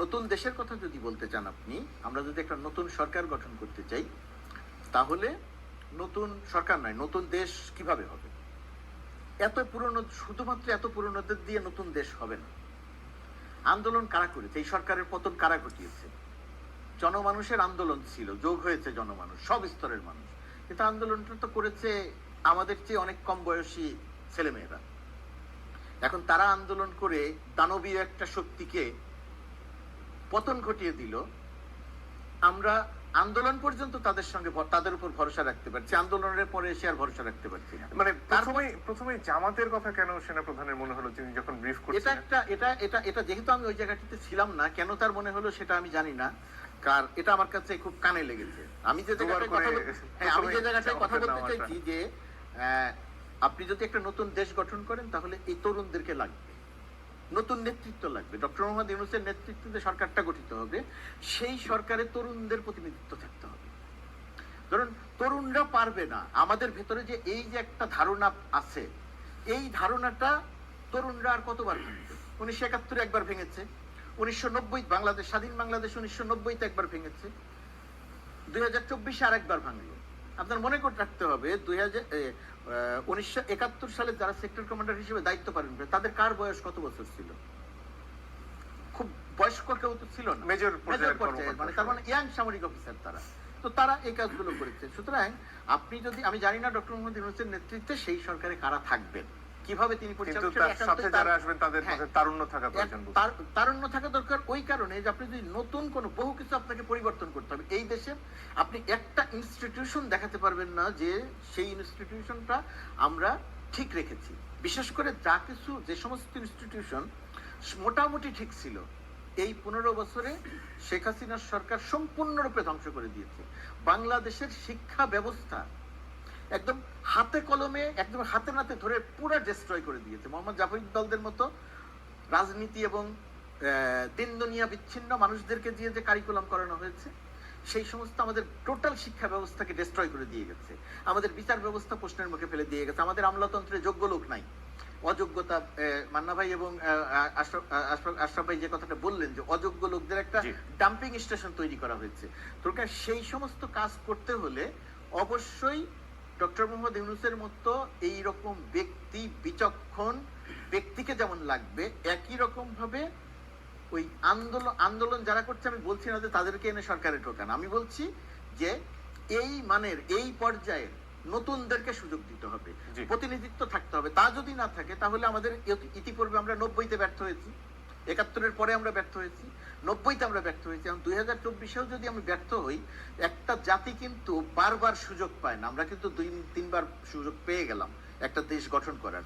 নতুন দেশের কথা যদি বলতে চান আপনি, আমরা যদি একটা নতুন সরকার গঠন করতে চাই, তাহলে নতুন সরকার নয়, নতুন দেশ কীভাবে হবে? এত পুরনো, শুধুমাত্র এত পুরনোদের দিয়ে নতুন দেশ হবে না। আন্দোলন কারা করেছে? এই সরকারের পতন কারা ঘটিয়েছে? জনমানুষের আন্দোলন ছিল, যোগ হয়েছে জনমানুষ, সব স্তরের মানুষ। কিন্তু আন্দোলনটা তো করেছে আমাদের চেয়ে অনেক কম বয়সী ছেলেমেয়েরা। এখন তারা আন্দোলন করে দানবীয় একটা শক্তিকে পতন ঘটিয়ে দিল আমরা আন্দোলন পর্যন্ত তাদের সঙ্গে তাদের উপর ভরসা রাখতে পারছি। আন্দোলনের পরে এসে আর ভরসা রাখতে পারছি না। মানে প্রথমে প্রথমে জামাতের কথা কেন সেনা প্রধানের মনে হলো তিনি যখন ব্রিফ এটা একটা এটা এটা এটা যেহেতু আমি ওই জায়গাটিতে ছিলাম না কেন তার মনে হলো সেটা আমি জানি না। কার এটা আমার কাছে খুব কানে লেগেছে। আমি যে জায়গাটায় কথা হ্যাঁ আমি যে জায়গাটায় কথা বলতে চাইছি যে আপনি যদি একটা নতুন দেশ গঠন করেন তাহলে এই তরুণদেরকে লাগবে। নতুন নেতৃত্ব লাগবে। ডক্টর মোহাম্মদ ইউনুসের নেতৃত্বে সরকারটা গঠিত হবে, সেই সরকারে তরুণদের প্রতিনিধিত্ব থাকতে হবে। ধরুন, তরুণরা পারবে না। আমাদের ভেতরে যে এই যে একটা ধারণা আছে, এই ধারণাটা তরুণরা আর কতবার ভাঙবে? উনিশশো একাত্তরে একবার ভেঙেছে, উনিশশো নব্বই বাংলাদেশ, স্বাধীন বাংলাদেশ উনিশশো নব্বইতে একবার ভেঙেছে, দুই হাজার চব্বিশে আর একবার ভাঙলো। আপনার মনে করে রাখতে হবে দুই হাজার উনিশশো একাত্তর সালে যারা সেক্টর কমান্ডার হিসেবে দায়িত্ব পালন করে তাদের কার বয়স কত বছর ছিল? খুব বয়স্ক কেউ তো ছিল না। মেজর পর্যায়ে মানে তার মানে ইয়াং সামরিক অফিসার তারা। তো তারা এই কাজগুলো করেছে। সুতরাং আপনি যদি আমি জানি না ডক্টর মোহাম্মদ ইউনুসের নেতৃত্বে সেই সরকারে কারা থাকবেন। কীভাবে তিনি হ্যাঁ। তারুণ্য থাকা দরকার ওই কারণে যে আপনি যদি নতুন কোনো বহু কিছু আপনাকে পরিবর্তন করতে হবে। এই দেশে আপনি একটা ইনস্টিটিউশন দেখাতে পারবেন না যে সেই ইনস্টিটিউশনটা আমরা ঠিক রেখেছি। বিশেষ করে যা কিছু, যে সমস্ত ইনস্টিটিউশন মোটামুটি ঠিক ছিল, এই পনেরো বছরে শেখ হাসিনার সরকার সম্পূর্ণরূপে ধ্বংস করে দিয়েছে। বাংলাদেশের শিক্ষা ব্যবস্থা একদম হাতে কলমে, একদম হাতে নাতে ধরে পুরো ডিস্ট্রয় করে দিয়েছে। মোহাম্মদ জাফর ইকবালদের মতো রাজনীতি এবং দিন দুনিয়া বিচ্ছিন্ন মানুষদেরকে দিয়ে যে কারিকুলাম করানো হয়েছে সেই সমস্ত আমাদের টোটাল শিক্ষা ব্যবস্থাকে ডিস্ট্রয় করে দিয়ে গেছে। আমাদের বিচার ব্যবস্থা প্রশ্নের মুখে ফেলে দিয়ে গেছে। আমাদের আমলাতন্ত্রে যোগ্য লোক নাই। অযোগ্যতা মান্না ভাই এবং আশরাফ ভাই যে কথাটা বললেন যে অযোগ্য লোকদের একটা ডাম্পিং স্টেশন তৈরি করা হয়েছে। তো সেই সমস্ত কাজ করতে হলে অবশ্যই ডক্টর মোহাম্মদ ইউনুসের মতো এই রকম ব্যক্তি বিচক্ষণ ব্যক্তিকে যেমন লাগবে একই রকম ভাবে ওই আন্দোলন আন্দোলন যারা করছে আমি বলছি না যে তাদেরকে এনে সরকারে ঢোকান। আমি বলছি যে এই মানের এই পর্যায়ের নতুনদেরকে সুযোগ দিতে হবে। প্রতিনিধিত্ব থাকতে হবে। তা যদি না থাকে তাহলে আমাদের ইতিপূর্বে আমরা নব্বইতে ব্যর্থ হয়েছি। একাত্তরের পরে আমরা ব্যর্থ হয়েছি। নব্বইতে আমরা ব্যর্থ হয়েছি। এখন দুই হাজার চব্বিশেও যদি আমি ব্যর্থ হই একটা জাতি কিন্তু বারবার সুযোগ পায় না। আমরা কিন্তু দুই তিনবার সুযোগ পেয়ে গেলাম। একটা দেশ গঠন করার।